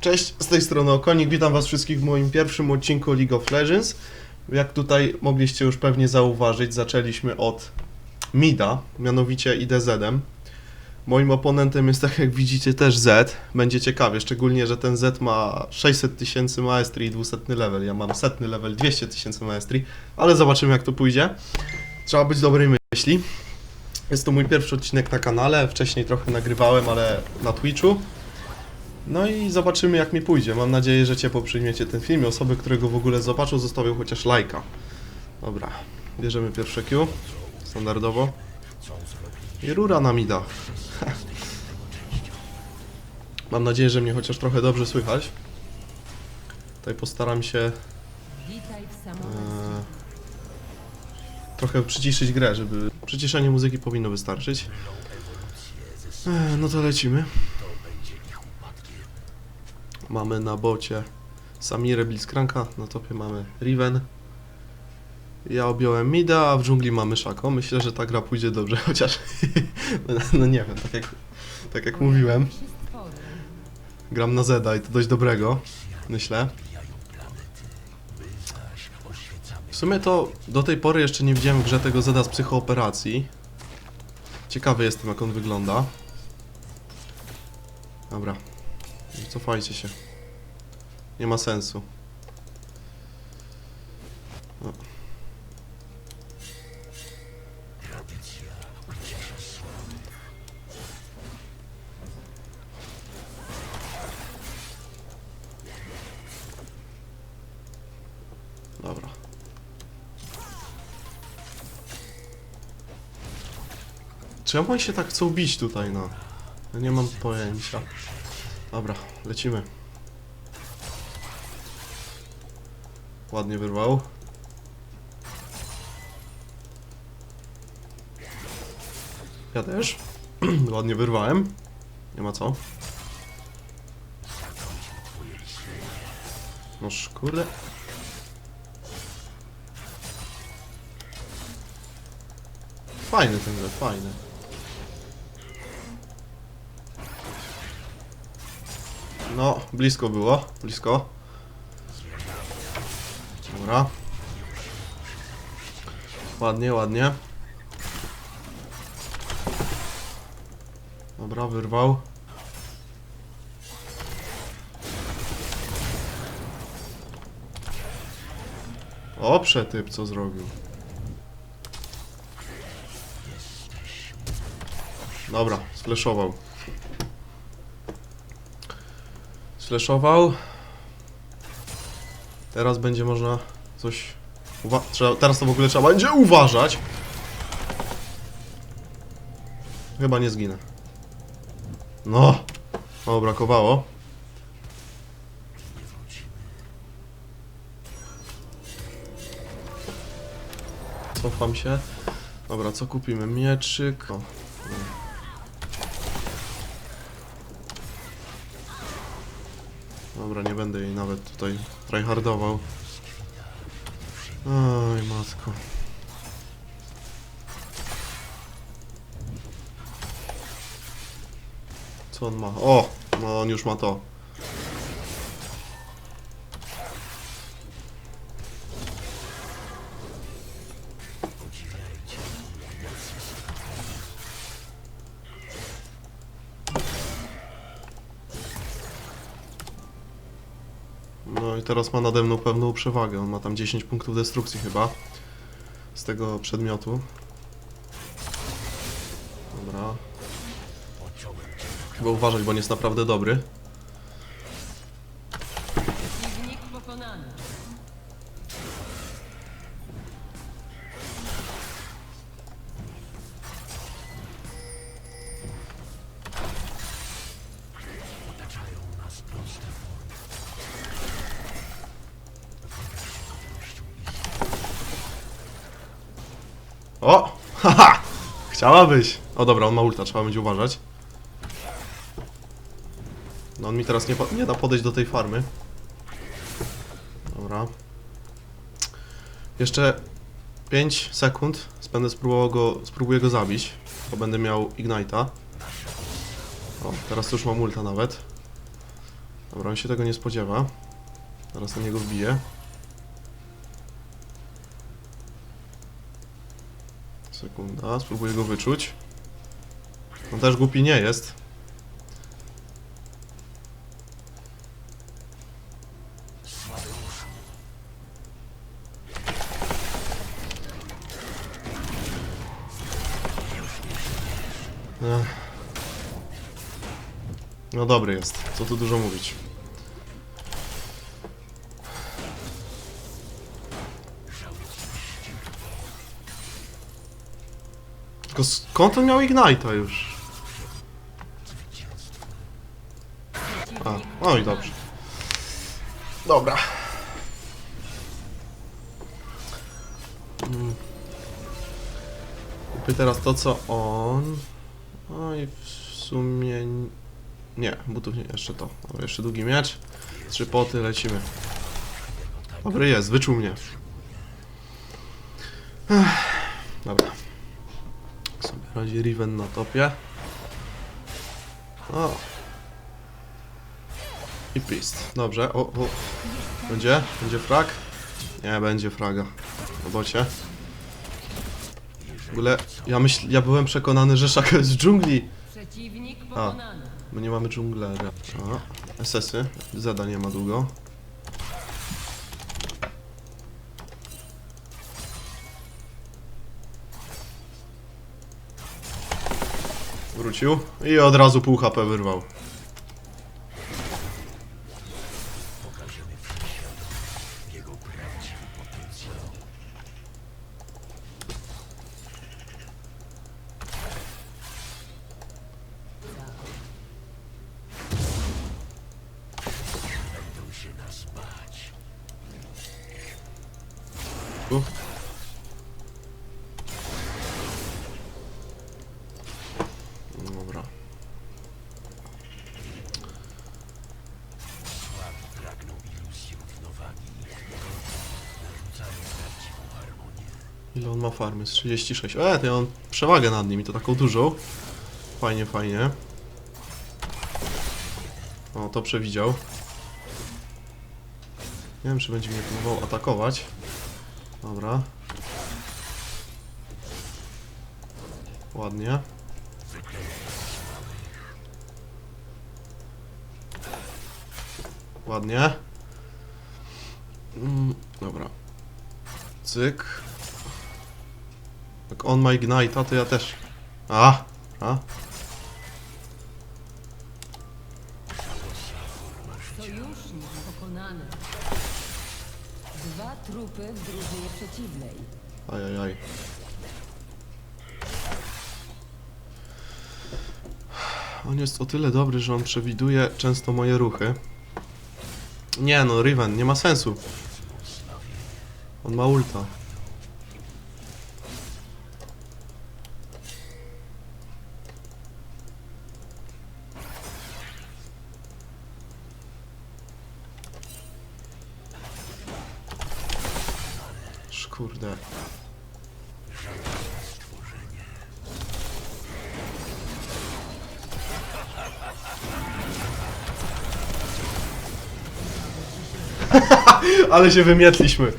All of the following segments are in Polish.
Cześć, z tej strony Okonik, witam was wszystkich w moim pierwszym odcinku League of Legends. Jak tutaj mogliście już pewnie zauważyć, zaczęliśmy od Mida, mianowicie IDZ-em. Moim oponentem jest, tak jak widzicie, też Z. Będzie ciekawie, szczególnie, że ten Z ma 600 tysięcy maestrii i 200 level. Ja mam setny level, 200 tysięcy maestrii, ale zobaczymy jak to pójdzie. Trzeba być dobrej myśli. Jest to mój pierwszy odcinek na kanale, wcześniej trochę nagrywałem, ale na Twitchu. No i zobaczymy jak mi pójdzie. Mam nadzieję, że ciepło przyjmiecie ten film i osoby, które go w ogóle zobaczą, zostawią chociaż lajka. Dobra, bierzemy pierwsze Q, standardowo. I rura nam ida. Mam nadzieję, że mnie chociaż trochę dobrze słychać. Tutaj postaram się e, trochę przyciszyć grę, żeby... Przyciszenie muzyki powinno wystarczyć. E, no to lecimy. Mamy na bocie Samirę Blitzcranka, na topie mamy Riven. Ja objąłem Mida, a w dżungli mamy Szako. Myślę, że ta gra pójdzie dobrze, chociaż no, no nie wiem, tak jak, tak jak mówiłem, gram na Zeda i to dość dobrego, myślę. W sumie to do tej pory jeszcze nie widziałem w grze tego Zeda z psychooperacji. Ciekawy jestem jak on wygląda. Dobra, cofajcie się. Nie ma sensu. O. Dobra. Czemu oni się tak chcą bić tutaj, no? Nie mam pojęcia. Dobra, lecimy. Ładnie wyrwał. Ja też. Ładnie wyrwałem. Nie ma co. Noż kurde. Fajny ten grę, fajny. No, blisko było, blisko. Dobra. Ładnie, ładnie. Dobra, wyrwał. O, przetyp, co zrobił. Dobra, sfleszował. Sfleszował. Teraz będzie można coś... Uwa trzeba, teraz to w ogóle trzeba będzie uważać. Chyba nie zginę. No! Mało brakowało. Cofam się. Dobra, co kupimy? Mieczyk. O, Dobra, nie będę jej nawet tutaj tryhardował. Oj, matko. Co on ma? O! No on już ma to. I teraz ma nade mną pewną przewagę. On ma tam 10 punktów destrukcji chyba. Z tego przedmiotu. Dobra. Chyba uważać, bo on jest naprawdę dobry. O! Haha! Chciałabyś! O dobra, on ma ulta, trzeba będzie uważać. No on mi teraz nie, nie da podejść do tej farmy. Dobra. Jeszcze 5 sekund. Będę spróbował go, spróbuję go zabić. Bo będę miał Ignite'a. O, teraz już mam ulta nawet. Dobra, on się tego nie spodziewa. Zaraz na niego wbije. Sekunda, spróbuję go wyczuć. On też głupi nie jest. No dobry jest, co tu dużo mówić. Tylko skąd on miał Ignite'a już? A, no i dobrze. Dobra. Mm. Kupię teraz to, co on. No i w sumie... Nie, butów nie, jeszcze to. Dobra, jeszcze długi miecz. Trzy poty, lecimy. Dobry jest, wyczuł mnie. Ech. Radzi Riven na topie. O. I pist. Dobrze, o, o. Będzie? Będzie frag? Nie, będzie fraga. Na bocie. W ogóle, ja myśl, ja byłem przekonany, że Szaka jest z dżungli. Przeciwnik pokonany. My nie mamy dżunglera. A, SS-y. Zeda nie ma długo. Wrócił i od razu pół HP wyrwał. Ile on ma farmy? Z 36. E, to ja mam przewagę nad nim i to taką dużą. Fajnie, fajnie. O, to przewidział. Nie wiem, czy będzie mnie próbował atakować. Dobra. Ładnie. Ładnie. Mm, dobra. Cyk. Jak on ma Ignite'a, to ja też. A! A! Sojusznik pokonany. Dwa trupy w drużynie przeciwnej. Ajajaj. On jest o tyle dobry, że on przewiduje często moje ruchy. Nie no, Riven, nie ma sensu. On ma ulta. Ale się wymietliśmy.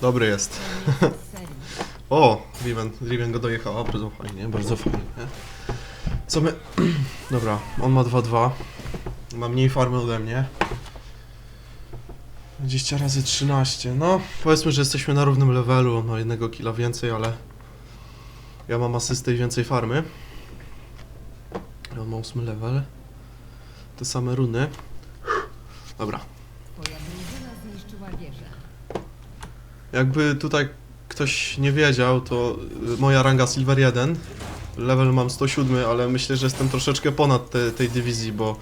Dobry jest. O, Riven, Riven go dojechała, bardzo fajnie, bardzo fajnie. Co my... Dobra, on ma 2-2. Ma mniej farmy ode mnie. 20 razy 13. No, powiedzmy, że jesteśmy na równym levelu. Ma jednego killa więcej, ale... Ja mam asystę i więcej farmy. On ma 8 level. Te same runy. Dobra. Jakby tutaj ktoś nie wiedział, to y, moja ranga Silver 1. Level mam 107, ale myślę, że jestem troszeczkę ponad te, tej dywizji, bo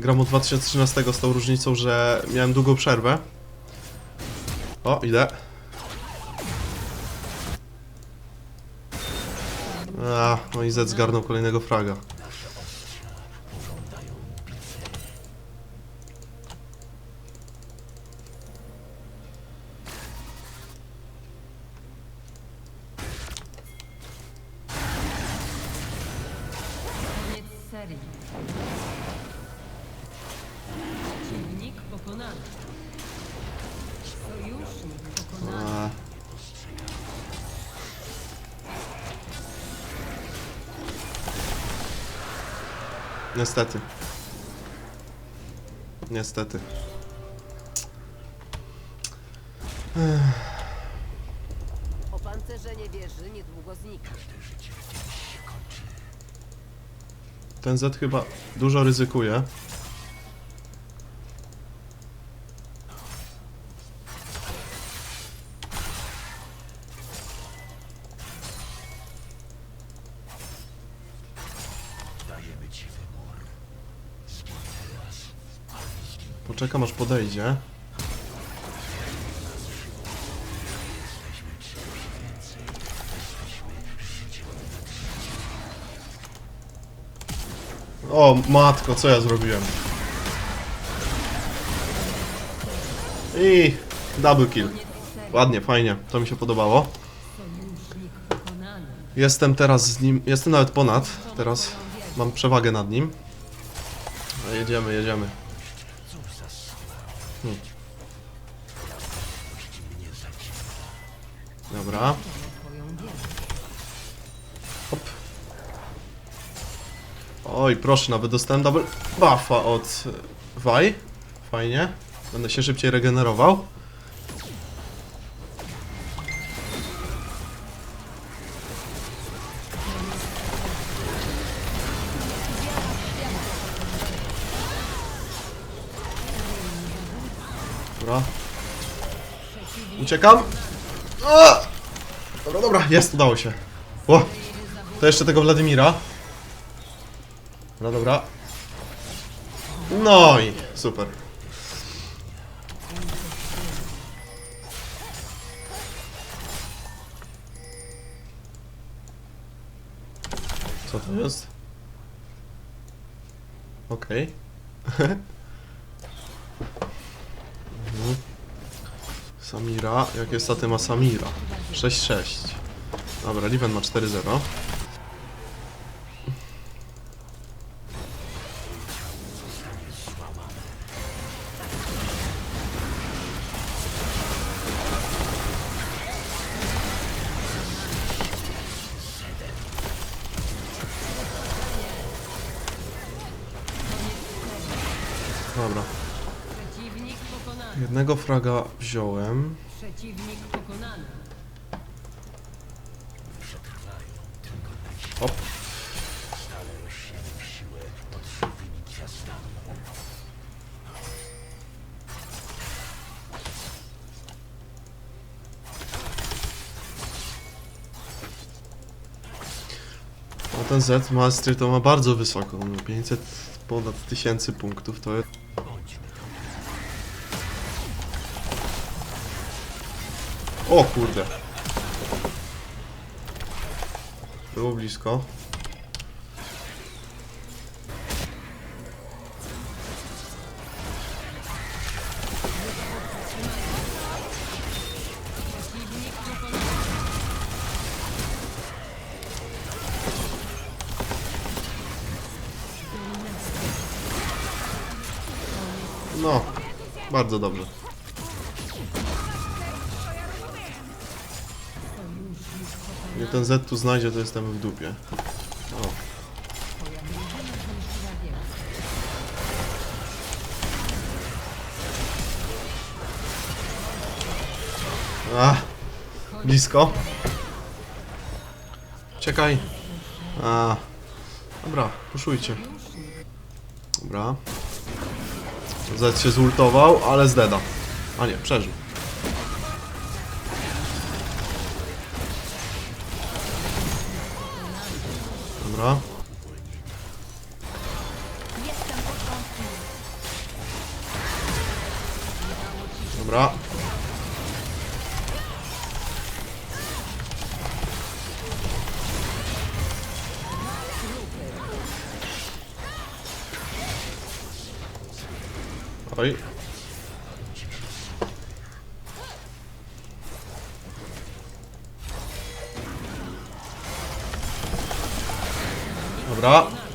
gram od 2013 z tą różnicą, że miałem długą przerwę. O, idę. A, no i Zed zgarnął kolejnego fraga. Przeciwnik pokonany. A. Niestety. Niestety. Ech. Opancerzenie wieży niedługo znika. Ten Z chyba dużo ryzykuje. Poczekam aż podejdzie. O, matko, co ja zrobiłem? I double kill. Ładnie, fajnie, to mi się podobało. Jestem teraz z nim, jestem nawet ponad, teraz mam przewagę nad nim. No, jedziemy, jedziemy. Dobra, hop. Oj, proszę, nawet dostałem double buffa od Vaj. Fajnie. Będę się szybciej regenerował. Uciekam. Dobra, dobra, jest, udało się. O, to jeszcze tego Wladimira. No dobra. No i super. Co to jest? Okej. Mhm. Samira. Jakie staty ma Samira? 6-6. Dobra, Liven ma 4-0. Jednego fraga wziąłem. Przeciwnik pokonany. Hop. A ten Z Mastery to ma bardzo wysoko, no 500 ponad tysięcy punktów to jest... O kurde. Było blisko. No, bardzo dobrze. Nie ten Z tu znajdzie, to jestem w dupie. O. Twoja drużyna zniszczyła wieżę. A, blisko. Czekaj. A, dobra, puszujcie. Dobra. Z się zultował, ale zdeda. A nie, przeżył. Dobra.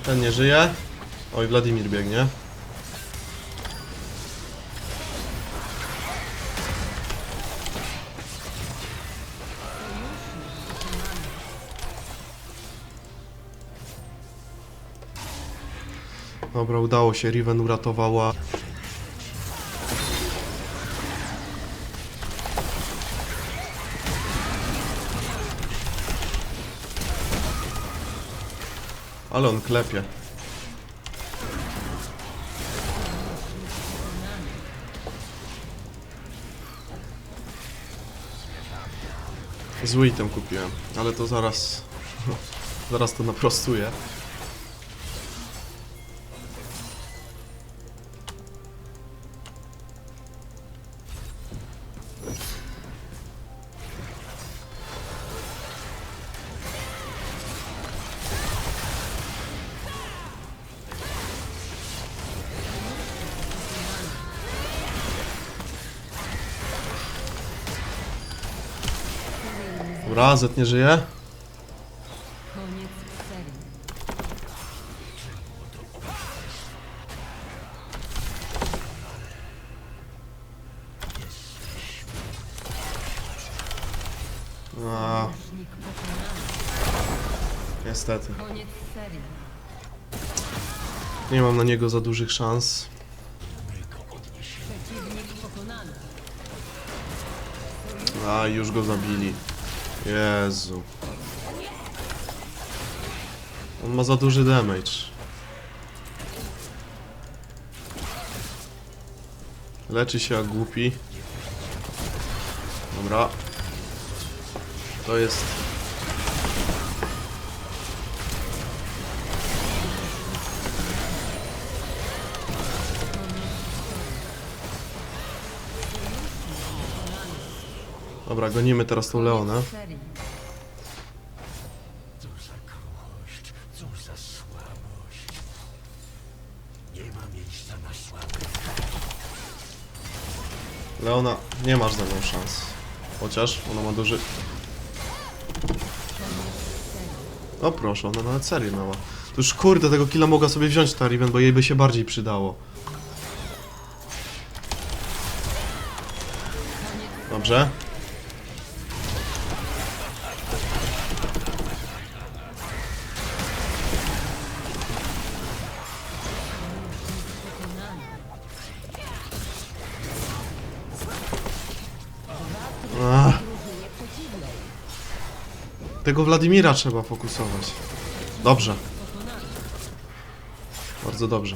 Ten nie żyje. Oj, Wladimir biegnie. Dobra, udało się, Riven uratowała. Ale on klepie. Zły item kupiłem, ale to zaraz... Zaraz to naprostuję. Dobra, Zet nie żyje. Niestety. Nie mam na niego za dużych szans. A, już go zabili. Jezu. On ma za duży damage. Leczy się jak głupi. Dobra. To jest... Dobra, gonimy teraz tą Leonę. Cóż za cóż za słabość. Nie ma miejsca na słabych. Leona, nie masz ze mną szans. Chociaż ona ma duży... O proszę, ona nawet serię miała. To już kurde, tego killa mogła sobie wziąć ta Riven, bo jej by się bardziej przydało. Dobrze. Tego Wladimira trzeba fokusować. Dobrze. Bardzo dobrze.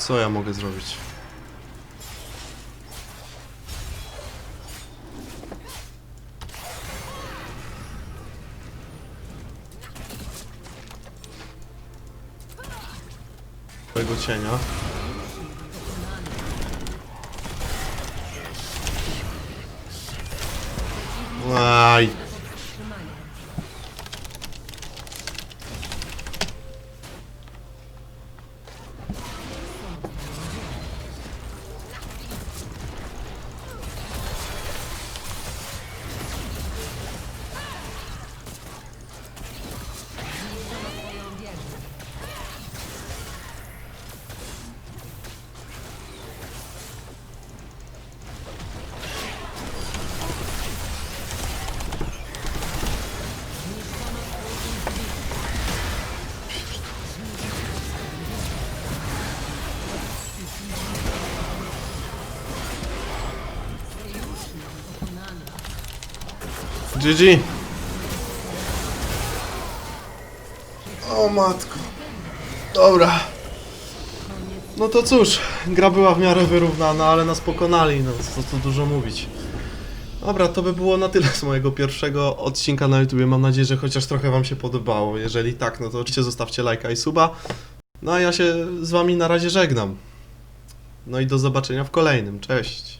Co ja mogę zrobić? Twojego cienia. Aj. GG. O matko. Dobra. No to cóż, gra była w miarę wyrównana, ale nas pokonali, no co tu dużo mówić. Dobra, to by było na tyle z mojego pierwszego odcinka na YouTubie. Mam nadzieję, że chociaż trochę wam się podobało. Jeżeli tak, no to oczywiście zostawcie lajka i suba. No a ja się z wami na razie żegnam. No i do zobaczenia w kolejnym. Cześć.